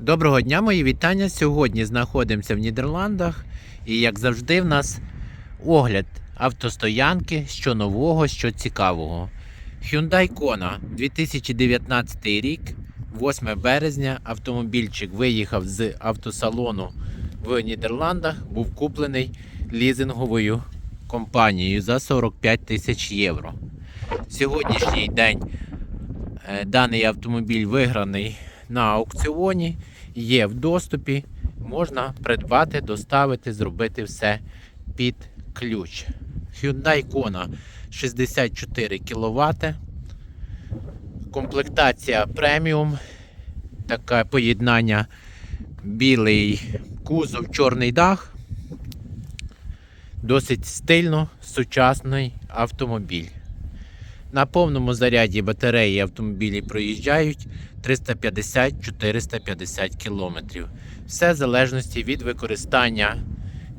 Доброго дня, мої вітання. Сьогодні знаходимося в Нідерландах. І як завжди, в нас огляд автостоянки, що нового, що цікавого. Hyundai Kona 2019 рік, 8 березня. Автомобільчик виїхав з автосалону в Нідерландах, був куплений лізинговою компанією за 45 тисяч євро. Сьогоднішній день е, даний автомобіль виграний на аукціоні, є в доступі, можна придбати, доставити, зробити все під ключ. Hyundai Kona 64 кВт. Комплектація преміум. Таке поєднання білий кузов, чорний дах. Досить стильно сучасний автомобіль. На повному заряді батареї автомобілі проїжджають 350-450 км. Все в залежності від використання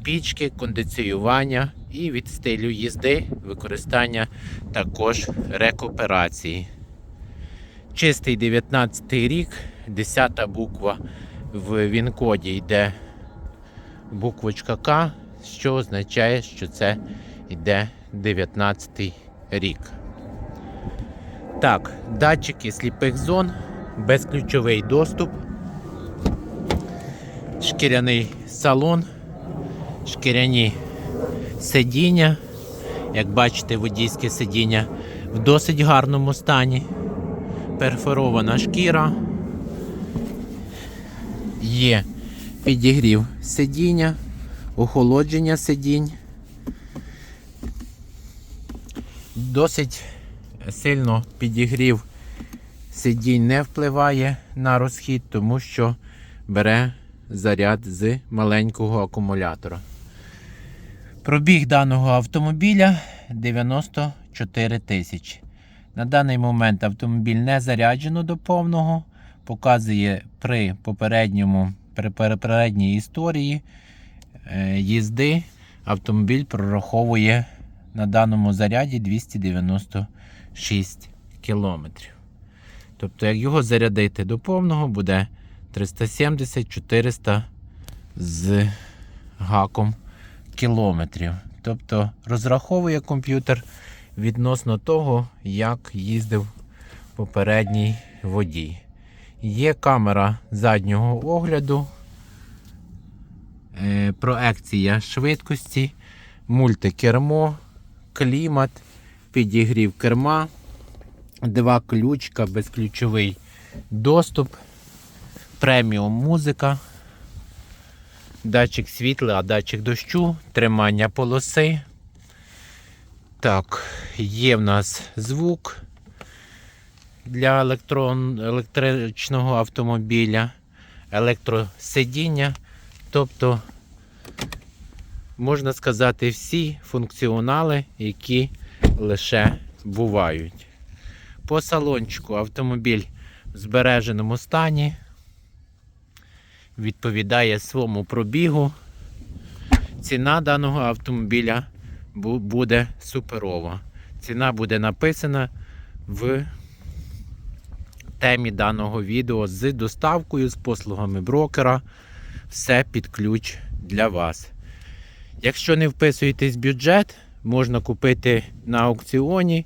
пічки, кондиціювання і від стилю їзди, використання також рекуперації. Чистий 19 рік, 10 буква в Вінкоді йде буквочка К, що означає, що це йде 19 рік. Так, датчики сліпих зон, безключовий доступ, шкіряний салон, шкіряні сидіння. Як бачите, водійське сидіння в досить гарному стані. Перфорована шкіра. Є підігрів сидіння, охолодження сидінь. Досить сильно підігрів сидінь не впливає на розхід, тому що бере заряд з маленького акумулятора. Пробіг даного автомобіля 94 тисячі. На даний момент автомобіль не заряджено до повного. Показує при попередньому при попередній історії е, їзди автомобіль прораховує на даному заряді 296 кілометрів. Тобто, як його зарядити до повного, буде 370-400 з гаком кілометрів. Тобто розраховує комп'ютер відносно того, як їздив попередній водій. Є камера заднього огляду, е, проекція швидкості, мультикермо, клімат, підігрів керма, два ключка, безключовий доступ, преміум музика, датчик світла, датчик дощу, тримання полоси. Так, є в нас звук для електрон, електричного автомобіля, електросидіння, тобто можна сказати, всі функціонали, які лише бувають. По салончику автомобіль в збереженому стані, відповідає своєму пробігу. Ціна даного автомобіля буде суперова. Ціна буде написана в темі даного відео з доставкою, з послугами брокера. Все під ключ для вас. Якщо не вписуєтесь в бюджет, можна купити на аукціоні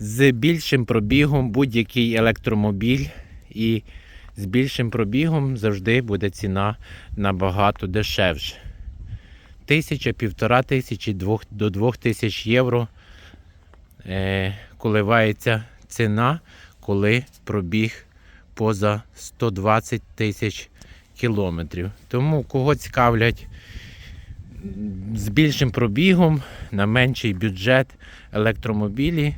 з більшим пробігом будь-який електромобіль. І з більшим пробігом завжди буде ціна набагато дешевше. Тисяча, півтора тисячі до двох тисяч євро е, коливається ціна, коли пробіг поза 120 тисяч кілометрів. Тому кого цікавлять з більшим пробігом на менший бюджет електромобілі,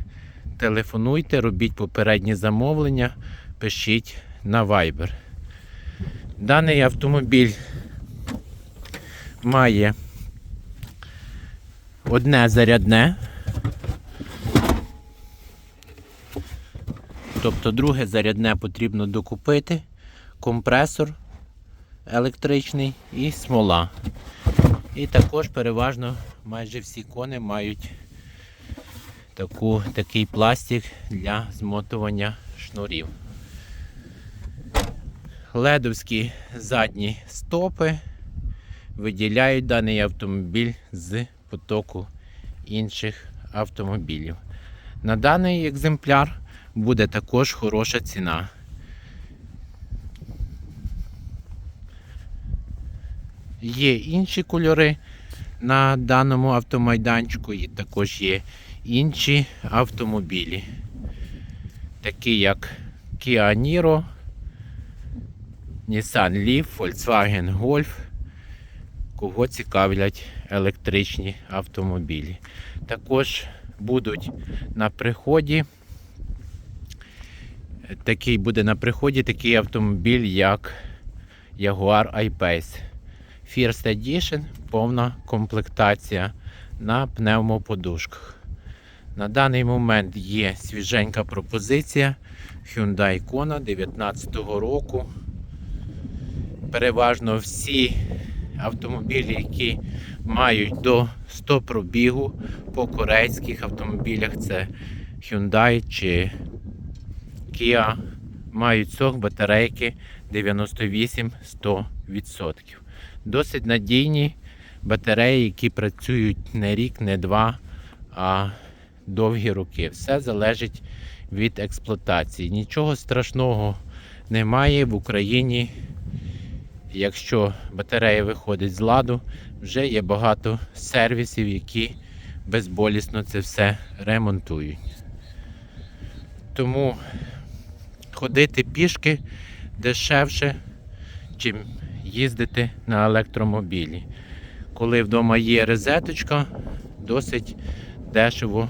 телефонуйте, робіть попередні замовлення, пишіть на Viber. Даний автомобіль має одне зарядне. Тобто друге зарядне потрібно докупити, компресор електричний і смола. І також переважно майже всі кони мають таку, такий пластик для змотування шнурів. ледовські задні стопи виділяють даний автомобіль з потоку інших автомобілів. На даний екземпляр буде також хороша ціна. Є інші кольори на даному автомайданчику і також є інші автомобілі, такі як Kia Niro, Nissan Leaf, Volkswagen Golf, кого цікавлять електричні автомобілі. Також будуть на приході. Такий буде на приході такий автомобіль, як Jaguar I-Pace. First Edition, повна комплектація на пневмоподушках. На даний момент є свіженька пропозиція Hyundai Kona 2019 року. Переважно всі автомобілі, які мають до 100 пробігу по корейських автомобілях, це Hyundai чи Kia, мають сок батарейки 98-100%. Досить надійні батареї, які працюють не рік, не два, а довгі роки. Все залежить від експлуатації. Нічого страшного немає в Україні. Якщо батарея виходить з ладу, вже є багато сервісів, які безболісно це все ремонтують. Тому ходити пішки дешевше, чим їздити на електромобілі. Коли вдома є розеточка, досить дешево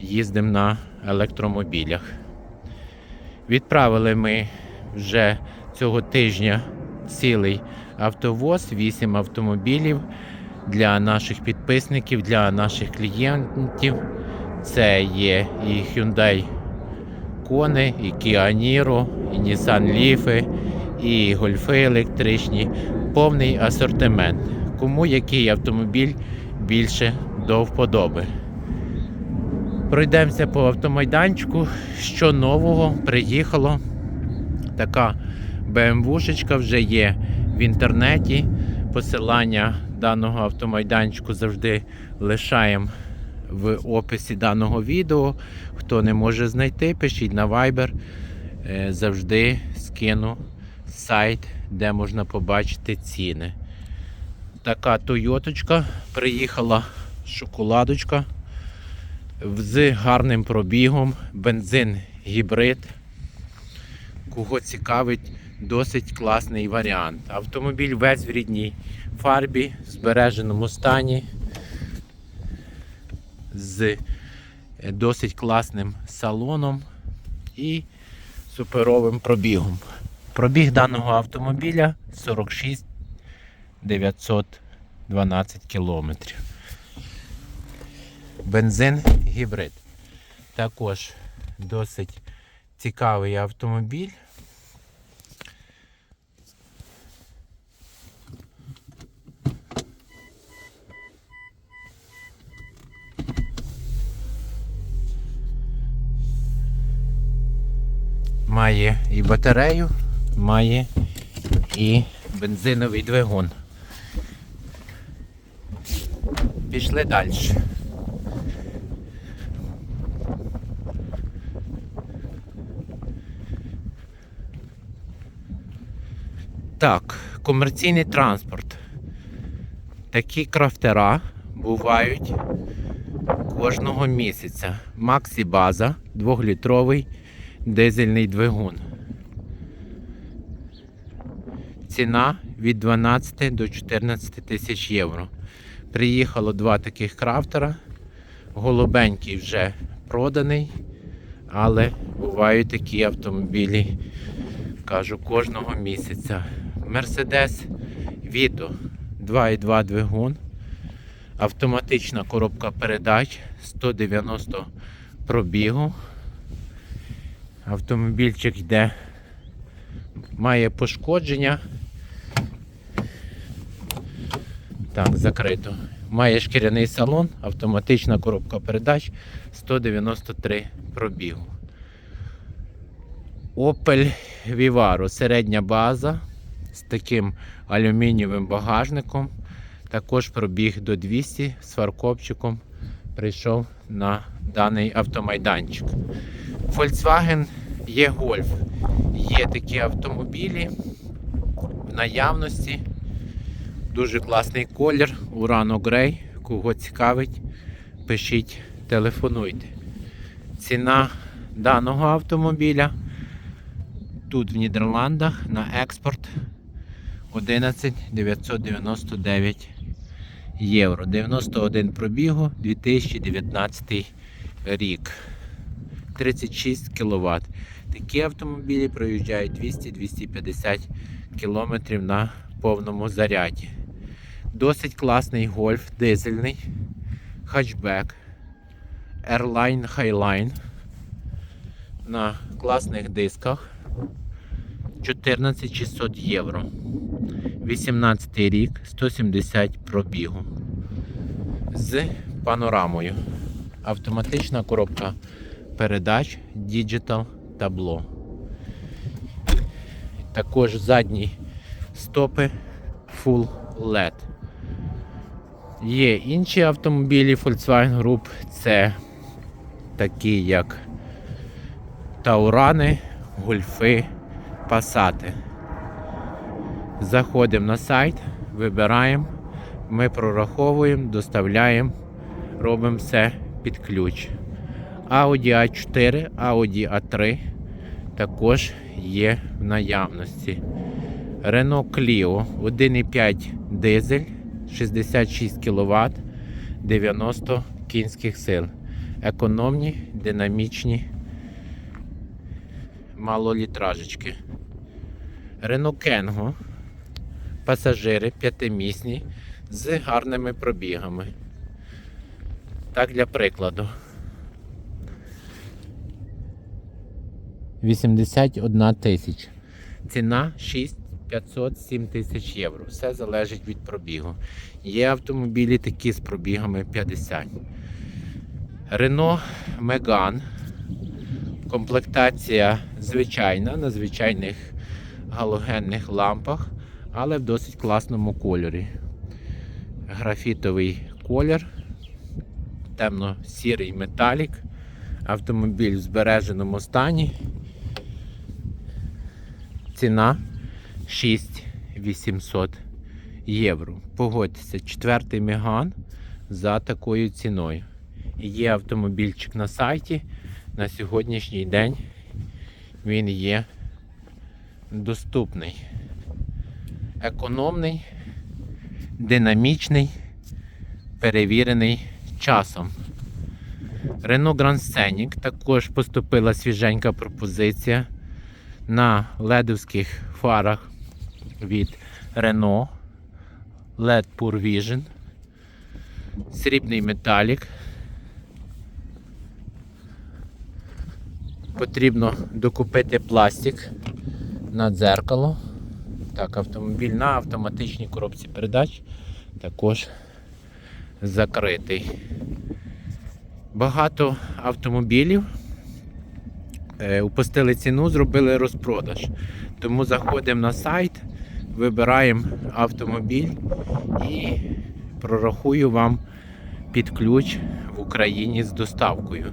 їздимо на електромобілях. Відправили ми вже цього тижня цілий автовоз, 8 автомобілів для наших підписників, для наших клієнтів. Це є і Hyundai Kona, і Kia Niro, і Nissan Leaf, і гольфи електричні, повний асортимент. Кому який автомобіль більше до вподоби. Пройдемося по автомайданчику. Що нового приїхало. Така BMW-шечка вже є в інтернеті. Посилання даного автомайданчику завжди лишаємо в описі даного відео. Хто не може знайти, пишіть на Viber. Е, Завжди скину сайт, де можна побачити ціни. Така Тойоточка приїхала шоколадочка з гарним пробігом, бензин гібрид. Кого цікавить, досить класний варіант. Автомобіль весь в рідній фарбі, в збереженому стані, з е, досить класним салоном і суперовим пробігом. Пробіг даного автомобіля 46 912 кілометрів. Бензин гібрид. Також досить цікавий автомобіль. Має і батарею, має і бензиновий двигун. Пішли далі. Так, комерційний транспорт. Такі крафтера бувають кожного місяця. Максі База, 2-літровий дизельний двигун. Ціна від 12 до 14 тисяч євро. Приїхало два таких крафтера. Голубенький вже проданий, але бувають такі автомобілі, кажу, кожного місяця. Мерседес Vito 2,2 двигун, автоматична коробка передач 190 пробігу. Автомобільчик йде, має пошкодження. Так, закрито. Має шкіряний салон, автоматична коробка передач 193 пробігу. Opel Vivaro, середня база з таким алюмінієвим багажником. Також пробіг до 200 з фаркопчиком. Прийшов на даний автомайданчик. Volkswagen є Golf. Є такі автомобілі в наявності. Дуже класний колір, Urano Grey. Кого цікавить, пишіть, телефонуйте. Ціна даного автомобіля тут в Нідерландах на експорт 11 999 євро. 91 пробігу 2019 рік. 36 кВт. Такі автомобілі проїжджають 200-250 км на повному заряді. Досить класний гольф, дизельний, хатчбек, Airline Highline на класних дисках 14600 євро. 18 рік, 170 пробігу. З панорамою. Автоматична коробка передач Digital табло. Також задні стопи Full LED. Є інші автомобілі Volkswagen Group, це такі як Таурани, Гольфи, Пасати. Заходимо на сайт, вибираємо, ми прораховуємо, доставляємо, робимо все під ключ. Audi A4, Audi A3 також є в наявності. Renault Clio 1,5 дизель, 66 кВт, 90 кінських сил. Економні, динамічні, малолітражечки. Renault Kangoo. Пасажири п'ятимісні з гарними пробігами. Так для прикладу. 81 тисяч. Ціна 6 500 7 тисяч євро. Все залежить від пробігу. Є автомобілі такі з пробігами 50. Renault Megane. Комплектація звичайна на звичайних галогенних лампах, але в досить класному кольорі. Графітовий колір, темно-сірий металік. Автомобіль в збереженому стані. Ціна 6800 євро. Погодьтеся, четвертий меган за такою ціною. Є автомобільчик на сайті. На сьогоднішній день він є доступний. Економний, динамічний, перевірений часом. Renault Grand Scenic також поступила свіженька пропозиція на ледовських фарах від Renault LED Pure Vision. Срібний металік. Потрібно докупити пластик на дзеркало. Так, автомобіль на автоматичній коробці передач також закритий. Багато автомобілів упустили ціну, зробили розпродаж. Тому заходимо на сайт, вибираємо автомобіль і прорахую вам під ключ в Україні з доставкою.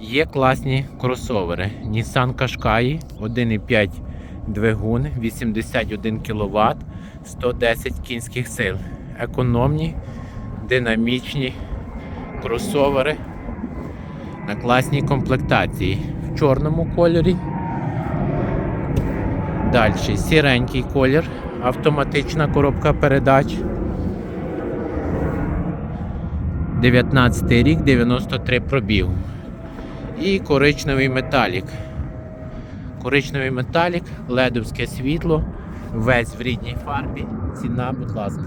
Є класні кросовери. Nissan Qashqai 1,5 двигун, 81 кВт, 110 кінських сил. Економні, динамічні кросовери на класній комплектації. Чорному кольорі. Далі сіренький колір, автоматична коробка передач. 19 рік, 93 пробігу. І коричневий металік. Коричневий металік, ледовське світло, весь в рідній фарбі. Ціна, будь ласка.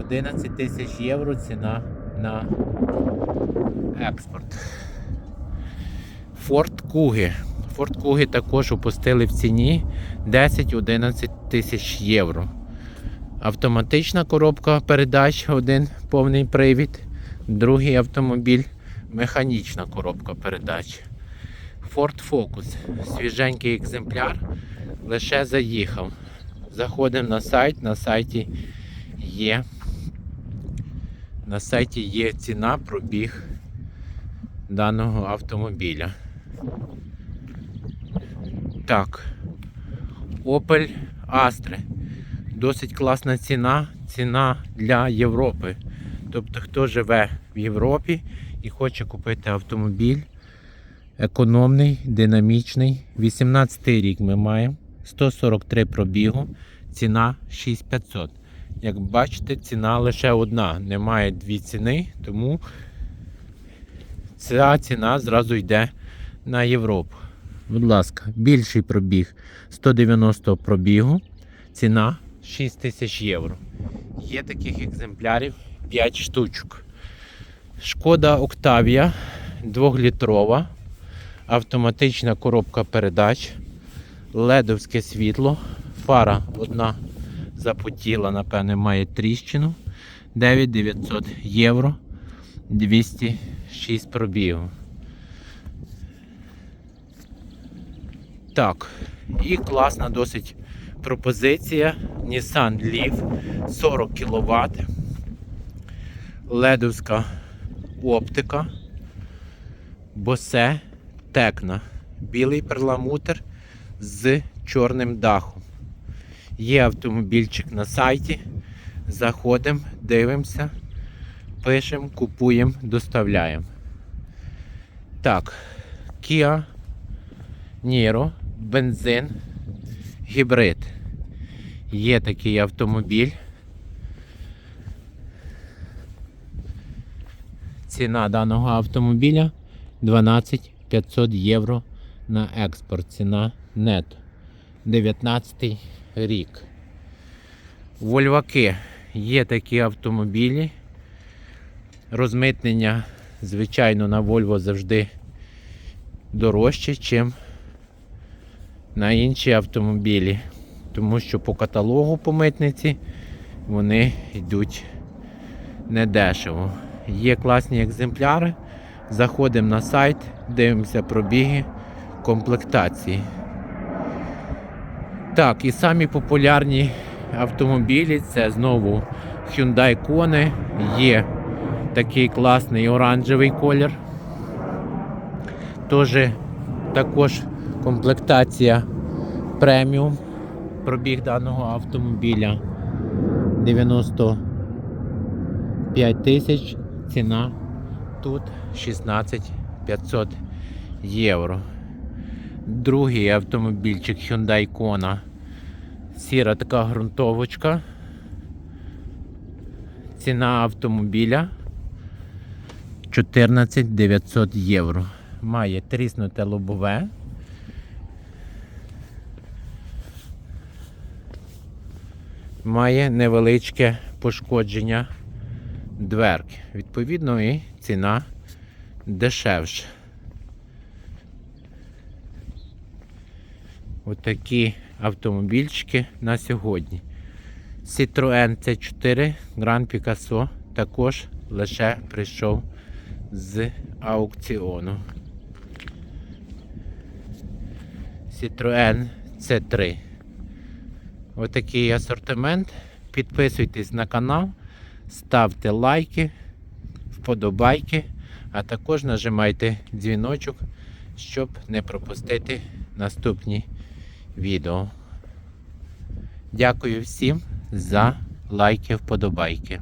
11 тисяч євро ціна на експорт. Форт Куги. Форт Куги також опустили в ціні 10-11 тисяч євро. Автоматична коробка передач, один повний привід, другий автомобіль механічна коробка передач. Ford Focus. Свіженький екземпляр. Лише заїхав. Заходимо на сайт. На сайті є. На сайті є ціна, пробіг даного автомобіля. Так. Opel Astra. Досить класна ціна. Ціна для Європи. Тобто, хто живе в Європі і хоче купити автомобіль економний, динамічний. 18 рік ми маємо. 143 пробігу. Ціна 6500. Як бачите, ціна лише одна. Немає дві ціни, тому ця ціна зразу йде на Європу. Будь ласка, більший пробіг 190 пробігу. Ціна 6 тисяч євро. Є таких екземплярів 5 штучок. Шкода Октавія 2-літрова. Автоматична коробка передач. Ледовське світло. Фара одна запотіла, напевне, має тріщину. 9900 євро. 206 пробігу. Так, і класна досить пропозиція. Nissan Leaf 40 кВт. Ледовська оптика. Босе Текна. Білий перламутр з чорним дахом. Є автомобільчик на сайті. Заходимо, дивимося, пишемо, купуємо, доставляємо. Так, Kia Niro, бензин, гібрид. Є такий автомобіль. Ціна даного автомобіля 12 500 євро на експорт. Ціна нето. 19 рік. Вольваки. Є такі автомобілі. Розмитнення, звичайно, на Volvo завжди дорожче, ніж на інші автомобілі. Тому що по каталогу по митниці вони йдуть недешево. Є класні екземпляри. Заходимо на сайт, дивимося пробіги, комплектації. Так, і самі популярні автомобілі це знову Hyundai Kona. Є такий класний оранжевий колір. Тож також комплектація преміум. Пробіг даного автомобіля 95 тисяч. Ціна тут 16 500 євро. Другий автомобільчик Hyundai Kona. Сіра така ґрунтовочка. Ціна автомобіля 14 900 євро. Має тріснуте лобове. Має невеличке пошкодження дверки. Відповідно, і ціна дешевша. Отакі автомобільчики на сьогодні. Citroen C4 Grand Picasso також лише прийшов з аукціону. Citroen C3. Отакий асортимент. Підписуйтесь на канал, ставте лайки, вподобайки, а також нажимайте дзвіночок, щоб не пропустити наступні відео. Дякую всім за лайки, вподобайки.